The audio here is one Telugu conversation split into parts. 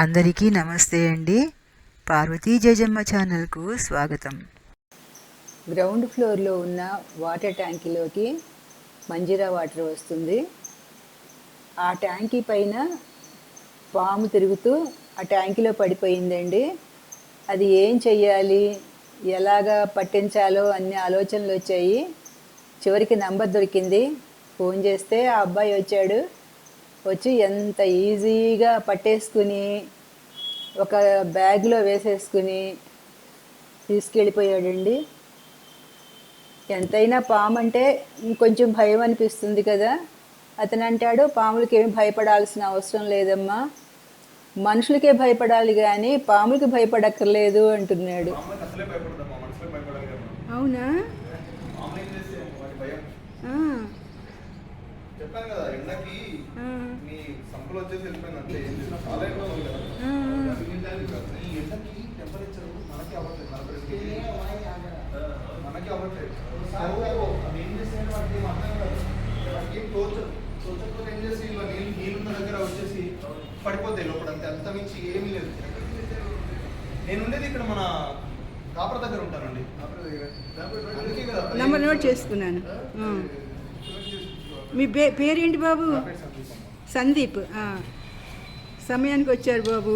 అందరికీ నమస్తే అండి. పార్వతీ జయజమ్మ ఛానల్కు స్వాగతం. గ్రౌండ్ ఫ్లోర్లో ఉన్న వాటర్ ట్యాంకీలోకి మంజీరా వాటర్ వస్తుంది. ఆ ట్యాంకీ పైన పాము తిరుగుతూ ఆ ట్యాంకీలో పడిపోయిందండి. అది ఏం చెయ్యాలి? ఎలాగా పట్టించాలో అన్ని ఆలోచనలు వచ్చాయి. చివరికి నంబర్ దొరికింది. ఫోన్ చేస్తే ఆ అబ్బాయి వచ్చాడు. వచ్చి ఎంత ఈజీగా పట్టేసుకుని ఒక బ్యాగ్లో వేసేసుకుని తీసుకెళ్ళిపోయాడండి. ఎంతైనా పాము అంటే ఇంకొంచెం భయం అనిపిస్తుంది కదా. అతను అంటాడు పాములకి ఏమి భయపడాల్సిన అవసరం లేదమ్మా. మనుషులకే భయపడాలి కానీ పాములకి భయపడక్కర్లేదు అంటున్నాడు. అవునా మామూలు ఏం చేస్తే వాడి భయం చెప్పాను కదా ఎండకి మీ సంపులు వచ్చేసి చేసినా చాలా ఎక్కువ ఈ ఎండకి టెంపరేచర్ మనకి అవ్వట్లేదు మనకి అవ్వట్లేదు. ఏం చేస్తాయంటే వాటికి ఏం అర్థం కాదు. వాటికి ఏం తోచదు తోచకపోతే ఏం చేసి ఇలా నీళ్ళు నీళ్ళున్న దగ్గర వచ్చేసి పడిపోతాయి లోపల అంతే. అంత మించి ఏమీ లేదు. నేను ఉండేది ఇక్కడ మన కాపర దగ్గర ఉంటానండి. నంబర్ నోట్ చేసుకున్నాను. మీ పే పేరేంటి బాబు? సందీప్. సమయానికి వచ్చారు బాబు.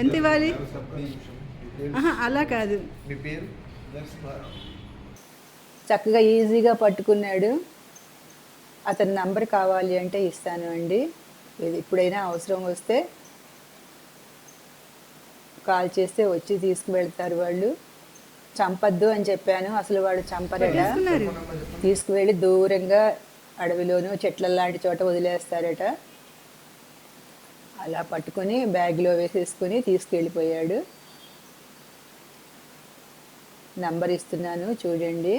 ఎంత ఇవ్వాలి? అలా కాదు. మీ పేరు? నరసింహారావు. చక్కగా ఈజీగా పట్టుకున్నాడు. అతని నంబర్ కావాలి అంటే ఇస్తాను అండి. ఇది ఎప్పుడైనా అవసరం వస్తే కాల్ చేస్తే వచ్చి తీసుకువెళ్తారు వాళ్ళు. చంపద్దు అని చెప్పాను. అసలు వాడు చంపరట తీసుకువెళ్ళి దూరంగా అడవిలోనూ చెట్ల లాంటి చోట వదిలేస్తారట. అలా పట్టుకొని బ్యాగ్లో వేసేసుకుని తీసుకెళ్ళిపోయాడు. నంబర్ ఇస్తున్నాను చూడండి.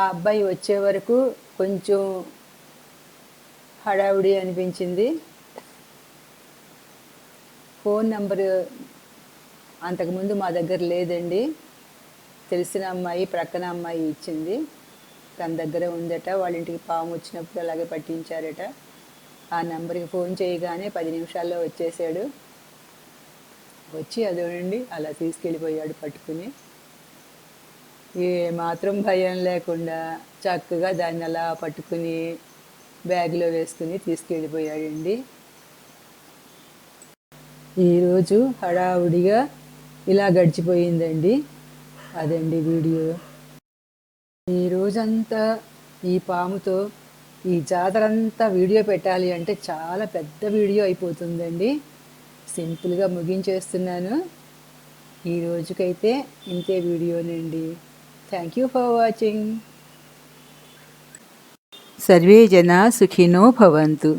ఆ అబ్బాయి వచ్చే వరకు కొంచెం హడావుడి అనిపించింది. ఫోన్ నంబరు అంతకుముందు మా దగ్గర లేదండి. తెలిసిన అమ్మాయి ప్రక్కన అమ్మాయి ఇచ్చింది. తన దగ్గర ఉందట వాళ్ళ ఇంటికి పాము వచ్చినప్పుడు అలాగే పట్టించారట. ఆ నెంబర్కి ఫోన్ చేయగానే పది నిమిషాల్లో వచ్చేసాడు. వచ్చి అదోనండి అలా తీసుకెళ్ళిపోయాడు పట్టుకుని. ఏ మాత్రం భయం లేకుండా చక్కగా దాన్ని అలా పట్టుకుని బ్యాగ్లో వేసుకుని తీసుకెళ్ళిపోయాడండి. ఈరోజు హడావుడిగా ఇలా గడిచిపోయిందండి. అదండి వీడియో. ఈ రోజంతా ఈ పాముతో ఈ జాతర అంతా వీడియో పెట్టాలి అంటే చాలా పెద్ద వీడియో అయిపోతుందండి. సింపుల్గా ముగించేస్తున్నాను. ఈ రోజుకైతే ఇంతే వీడియోనండి. Thank you for watching. Survey జనా సుఖినో భవంతు.